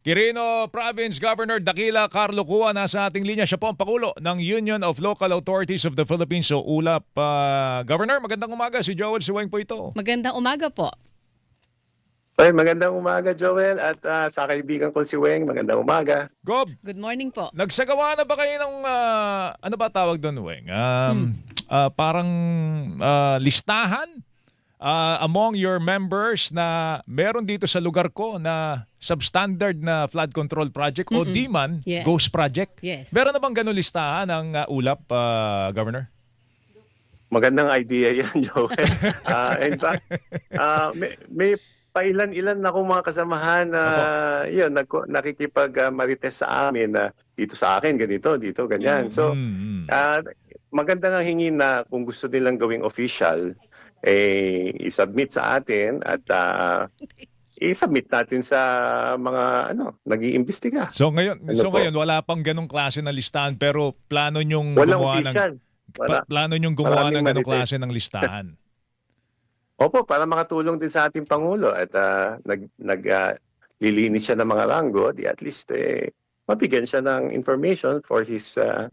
Quirino Province Governor Dakila Carlo Cua nasa ating linya. Siya po ang Pangulo ng Union of Local Authorities of the Philippines. So ulap, ah, Governor, magandang umaga. Si Joel Suweng po ito. Magandang umaga po. Ay, magandang umaga, Joel. At ah, sa kaibigan ko si Weng, magandang umaga. Gob, Good morning po. nagsagawa na ba kayo ng, ah, ano ba tawag doon, Weng? Um, ah, parang ah, listahan ah, among your members na meron dito sa lugar ko na substandard na flood control project o di man, Yes. ghost project. Yes. Meron na bang ganun listahan ng ah, ulap, ah, Governor? Magandang idea yan, Joel. Ah, in fact, ah, may, may pailan-ilan na akong mga kasamahan na yun, nag, nakikipag ah, marites sa amin na dito sa akin, ganito, dito, ganyan. So, Mm, mm. ah, maganda nga hingin na kung gusto nilang gawing official, eh, i-submit sa atin at ah, i-submit natin sa mga ano, nag-iimbestiga. So ngayon, Ano so po? ngayon wala pang ganong klase na listahan pero plano nyong Walang gumawa ng official. Wala. pa- plano nyong gumawa Maraming ng ganong klase ng listahan. Opo, para makatulong din sa ating Pangulo at ah, nag, nag ah, lilinis siya ng mga langgo, di at least eh, mabigyan siya ng information for his ah,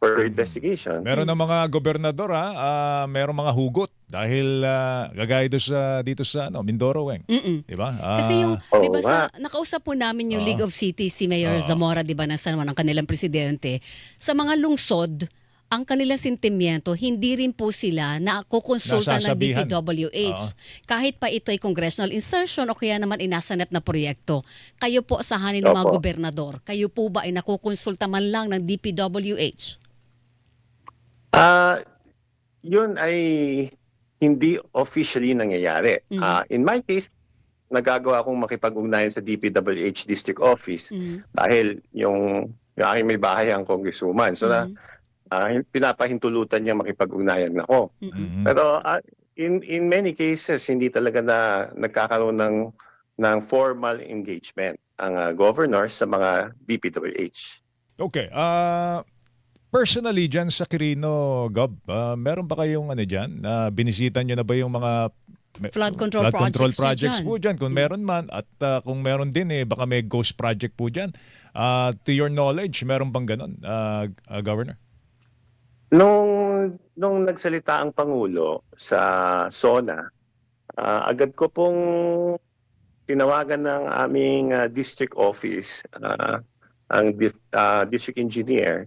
for Mm. investigation. Meron ng mga gobernador ha, ah, meron mga hugot dahil ah, gagaya doon sa dito sa ano, Mindoro weng. 'di ba? Ah, Kasi yung, Oo di ba sa, nakausap po namin yung Oo. League of Cities, si Mayor Oo. Zamora, di ba, ng San Juan, ang kanilang presidente. Sa mga lungsod, ang kanilang sentimiento, hindi rin po sila na kukonsulta ng. DPWH. Oo. Kahit pa ito ay congressional insertion o kaya naman inasanap na proyekto. Kayo po sa hanin ng mga Opo. gobernador, kayo po ba ay nakukonsulta man lang ng DPWH? Ah, yun ay hindi officially nangyayari. Mhm. Ah, in my case, nagagawa akong makipag-ugnayan sa DPWH District Office Mm. dahil yung yung aking may bahay ang congresswoman. So na Mhm. ah, pinapahintulutan niya makipag-ugnayan ako. Mm-mm. mhm. Pero ah, in in many cases hindi talaga na nagkakaroon ng ng formal engagement ang ah, governor sa mga DPWH. Okay. Ah personally diyan sa Quirino Gob, ah, meron ba kayong ano diyan? na binisita niyo na ba yung mga Flood control flood control projects projects dyan. po diyan kung meron man at ah, kung meron din eh baka may ghost project po diyan. Ah, to your knowledge, meron bang ganun, ah, ah, Governor? Nung nung nagsalita ang pangulo sa SONA, ah, agad ko pong tinawagan ng aming ah, district office ah, ang ah, district engineer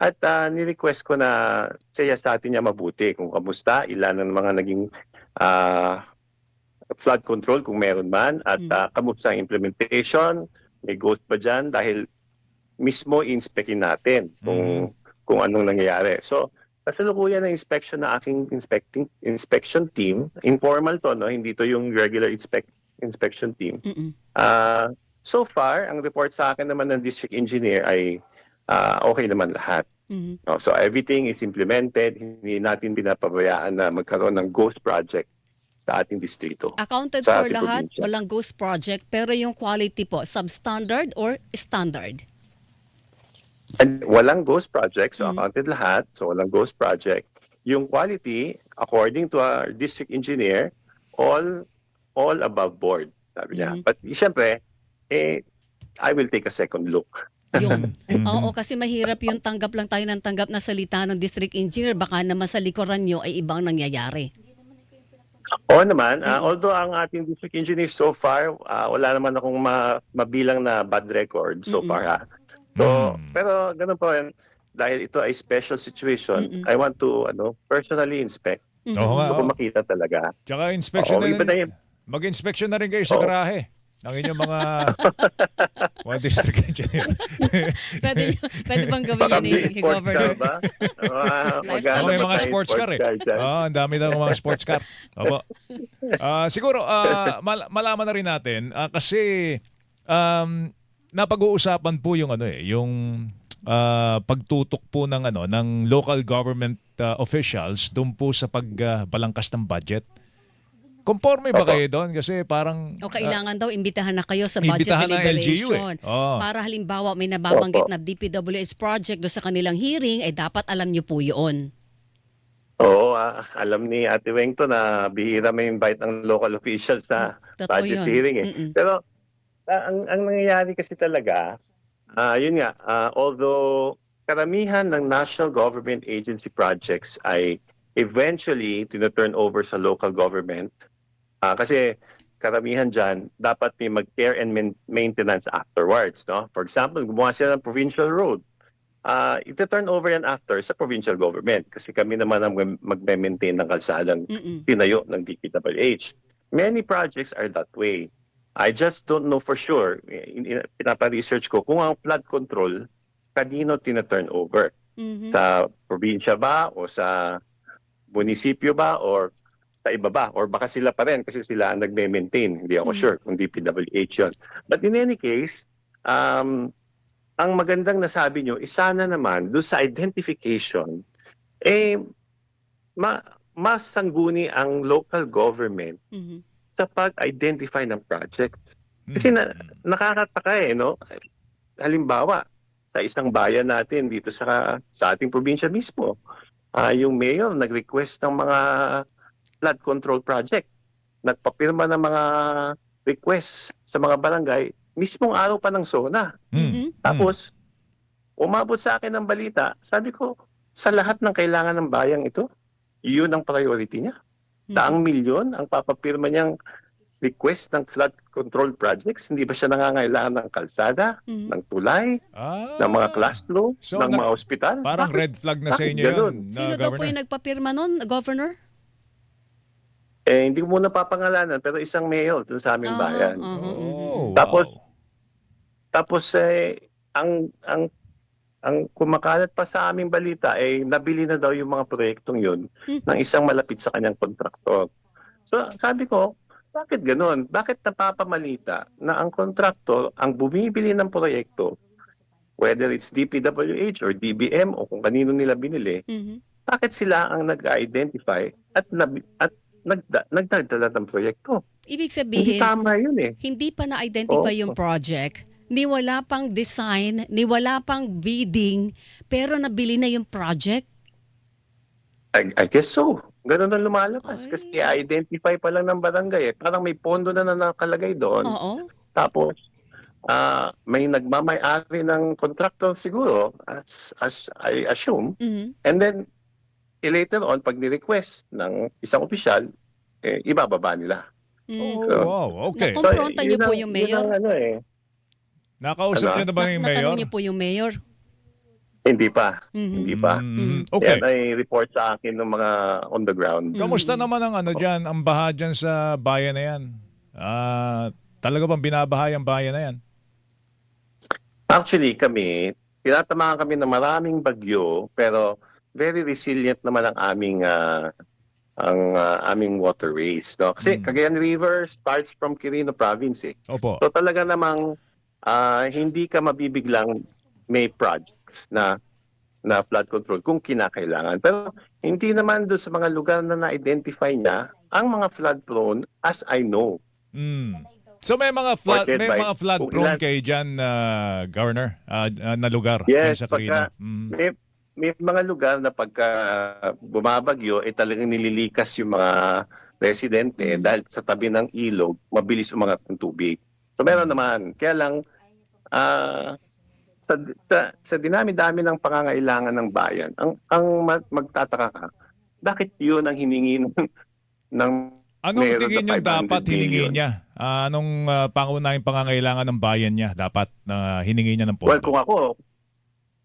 at uh, ni-request ko na siya sa atin niya mabuti kung kamusta, ilan ang mga naging ah, flood control kung meron man at Mm. ah, kamusta ang implementation, may ghost ba dyan dahil mismo inspekin natin kung kung anong nangyayari. So, kasalukuyan ng inspection na aking inspecting inspection team, informal to no, hindi to yung regular inspect inspection team. Ah, so far, ang report sa akin naman ng district engineer ay ah, okay naman lahat. Mhm. No, so everything is implemented, hindi natin pinapabayaan na magkaroon ng ghost project sa ating distrito. Accounted for ating lahat, probinsya. walang ghost project, pero yung quality po, substandard or standard? And walang ghost project, so Mhm. accounted lahat, so walang ghost project. Yung quality, according to our district engineer, all all above board, sabi niya. Mhm. But siyempre, eh, I will take a second look. Yung, Mhm. Oo, kasi mahirap yung tanggap lang tayo ng tanggap na salita ng district engineer. Baka naman sa likuran nyo ay ibang nangyayari. Oo naman, ah, Mhm. although ang ating district engineer so far, ah, wala naman akong ma- mabilang na bad record so Mhm. far ha. So, Mm. pero ganun po rin, dahil ito ay special situation, Mhm. I want to ano personally inspect. Mhm. Oo nga. So, Oo. kung makita talaga. Tsaka inspection Oo, na iba na rin, yun. mag-inspection na rin kayo sa Oo. garahe ng inyong mga mga district engineer. pwede, pwede bang gawin Baka yun ni, Governor? car ba? May ba mga sports car eh. Oh, ang dami daw ng mga sports car. Opo. Ah, siguro ah, mal- malaman na rin natin ah, kasi um, napag-uusapan po yung ano eh, yung ah, pagtutok po ng ano ng local government ah, officials doon po sa pagbalangkas ng budget. Conforme ba kayo doon? Kasi parang O kailangan daw imbitahan na kayo sa budget Imbitahan ng LGU deliberation. eh. Oo. Para halimbawa may nababanggit Opo. na DPWH project do sa kanilang hearing, ay dapat alam nyo po yun. Oo, ah, alam ni Ate Weng to na bihira may invite ng local officials sa Totoo budget yun. hearing eh. Mm-mm. Pero ah, ang, ang nangyayari kasi talaga, ah yun nga, ah, although karamihan ng national government agency projects ay eventually tina-turn over sa local government, ah, kasi karamihan dyan, dapat may mag-care and main- maintenance afterwards. No? For example, gumawa sila ng provincial road. Uh, ito-turn over yan after sa provincial government kasi kami naman ang mag- magme-maintain ng kalsadang Mm-mm. tinayo ng DPWH. Many projects are that way. I just don't know for sure. In- in- Pinapa-research ko kung ang flood control, kanino tina-turn over. Mhm. Sa probinsya ba o sa munisipyo ba or sa iba ba? Or baka sila pa rin kasi sila ang nagme-maintain. Hindi ako Mhm. sure kung DPWH yun. But in any case, um, ang magandang nasabi nyo, isana naman doon sa identification, eh, ma masangguni ang local government Mhm. sa pag-identify ng project. Kasi na, nakakataka eh, no? Halimbawa, sa isang bayan natin dito sa sa ating probinsya mismo, ah, yung mayor nag-request ng mga flood control project. Nagpapirma ng mga requests sa mga barangay mismong araw pa ng SONA. Mm. Mhm. Tapos, umabot sa akin ng balita, sabi ko, sa lahat ng kailangan ng bayang ito, yun ang priority niya. Mhm. Daang milyon ang papapirma niyang request ng flood control projects. Hindi ba siya nangangailangan ng kalsada, Mhm. ng tulay, Ah, ng mga classroom, So, ng nag- mga ospital? Parang Bakit? red flag na sa inyo yun, Sino na daw po yung nagpapirma nun, Governor? Eh, hindi ko muna papangalanan, pero isang mayor dun sa aming Ah, bayan. ah, ah, Oh, mhm. Tapos, wow. Tapos, eh, ang, ang, ang kumakalat pa sa aming balita, eh, nabili na daw yung mga proyektong yun Hmm. ng isang malapit sa kanyang kontraktor. So, sabi ko, bakit ganun? Bakit napapamalita na ang kontraktor ang bumibili ng proyekto, whether it's DPWH or DBM o kung kanino nila binili, Mhm. bakit sila ang nag-identify at, nab- at nagda- nagdadala ng proyekto? Ibig Hindi sabihin, tama yun eh. hindi pa na-identify Oo. yung project, ni wala pang design, ni wala pang bidding, pero nabili na yung project. I, I guess so. Ganun ang lumalabas. Ay. Kasi identify pa lang ng barangay eh. Parang may pondo na, na nakalagay doon. Oo. Tapos, ah, may nagmamay-ari ng contractor siguro, as, as I assume. Mhm. And then, eh, later on, pag ni-request ng isang opisyal, eh, ibababa nila. Mm. Oh, wow, okay. Kumpronta niyo yun po ang- yung yun mayor? ang ano eh. Nakausap Ano? niyo na ba yung natanong mayor? niyo po yung mayor. Hindi pa. Mhm. Hindi pa. Mm, okay. Yan ay report sa akin ng mga on the ground. Kamusta Mm. naman ang ano diyan, ang baha diyan sa bayan na 'yan? Ah, talaga bang binabahay ang bayan na 'yan? Actually, kami, tinatamaan kami ng maraming bagyo, pero very resilient naman ang aming ah, ang ah, aming waterways, no? Kasi Mm. Cagayan River starts from Quirino province. Eh. Opo. So talaga namang ah, hindi ka mabibiglang may projects na na flood control kung kinakailangan. Pero hindi naman doon sa mga lugar na na-identify niya ang mga flood prone as I know. Mm. So may mga flood may by- mga flood prone kayo diyan, ah, Governor, ah, na lugar Yes, sa Quirino. Mm. May, may mga lugar na pagka bumabagyo, eh talagang nililikas yung mga residente Mm. dahil sa tabi ng ilog, mabilis umangat ng tubig. So meron naman. Kaya lang, ah, sa, sa, sa dinami-dami ng pangangailangan ng bayan, ang, ang ma- magtataka ka, bakit yun ang hiningi ng, ng Anong tingin niyo dapat 500 hiningi niya? Ah, anong ah, pangunahing pangangailangan ng bayan niya dapat na hiningi niya ng pondo? Well, kung ako,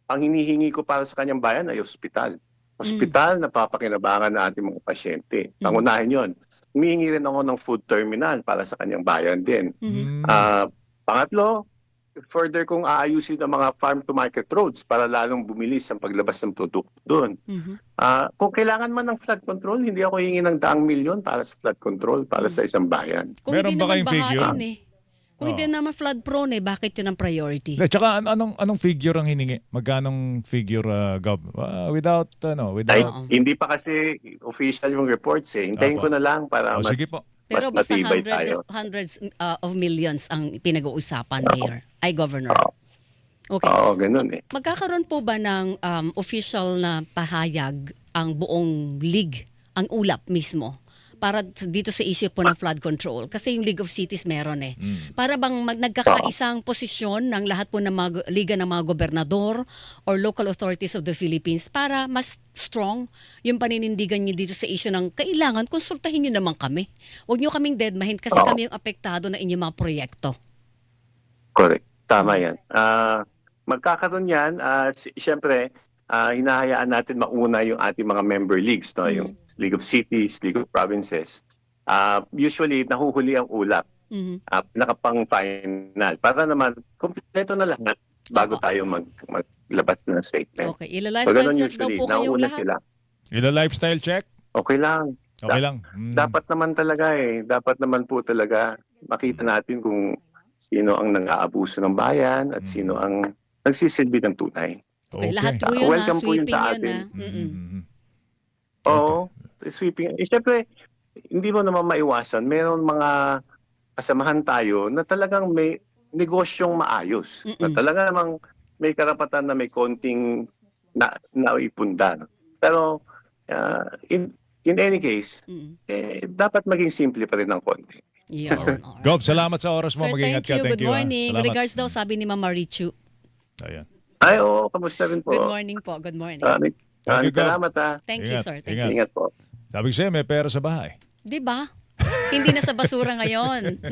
ang hinihingi ko para sa kanyang bayan ay ospital. Ospital na papakinabangan ng ating mga pasyente. Pangunahin yon. Humihingi rin ako ng food terminal para sa kanyang bayan din. Mhm. Mm. Ah, pangatlo, further kung aayusin ang mga farm-to-market roads para lalong bumilis ang paglabas ng produkto doon. Mhm. Ah, kung kailangan man ng flood control, hindi ako hingi ng daang milyon para sa flood control para sa isang bayan. Kung Meron hindi ba naman kayong figure? bahain eh. Kung hindi naman flood prone eh, bakit yun ang priority? Eh, tsaka an- anong anong figure ang hiningi? Magkanong figure uh, gov? Ah, without ano, Ay, without Oo. hindi pa kasi official yung reports eh. Hintayin ko na lang para Oh, mas- sige po. Pero basta matibay hundred, tayo. hundreds uh, of millions ang pinag-uusapan, Mayor. Ay, Governor. Okay. Oo, ganun eh. Magkakaroon po ba ng um, official na pahayag ang buong league, ang ulap mismo? Para dito sa issue po ng flood control. Kasi yung League of Cities meron eh. Mm. Para bang mag, nagkakaisang posisyon ng lahat po ng mga liga ng mga gobernador or local authorities of the Philippines para mas strong yung paninindigan niyo dito sa issue ng kailangan konsultahin niyo naman kami. Huwag niyo kaming deadmahin kasi Oo. kami yung apektado na inyong mga proyekto. Correct. Tama yan. Ah, magkakaroon yan. si- Siyempre, ah, hinahayaan natin mauna yung ating mga member leagues, no? Mm. yung League of Cities, League of Provinces. Ah, usually, nahuhuli ang ulap, Mhm. uh, nakapang final. Para naman, kompleto na lahat bago Oo. tayo mag, maglabas ng statement. Okay, So, ila-lifestyle ganun check daw usually. po kayong lahat. sila. Ila lifestyle check? Okay lang. Okay lang. Mm. Dapat naman talaga eh. Dapat naman po talaga makita natin kung sino ang nang-aabuso ng bayan at Mm. sino ang nagsisilbi ng tunay. Okay, lahat po Ah, yun welcome ha, po yun sweeping sa yun atin. ha. Mm-mm. Mm. Oo, sweeping. Eh, syempre, hindi mo naman maiwasan. Meron mga kasamahan tayo na talagang may negosyong maayos. Na Mm-mm. talaga namang may karapatan na may konting na, naipundar. Pero uh, in, in any case, Mm. eh, dapat maging simple pa rin ng konti. Alright. Gob, salamat sa oras mo. Sir, Mag-ingat thank you. ka. Thank Good you. ah. morning. Salamat. Regards daw, sabi ni Mama Richu. Ayan. Ay, oo, kamusta rin po? Good morning po. Good morning. Maraming Thank you, maraming God. salamat ha. Thank you, Ingat, sir. Thank ingat. you. Ingat po. Sabi ko sa'yo, may pera sa bahay. Di ba? Hindi na sa basura ngayon.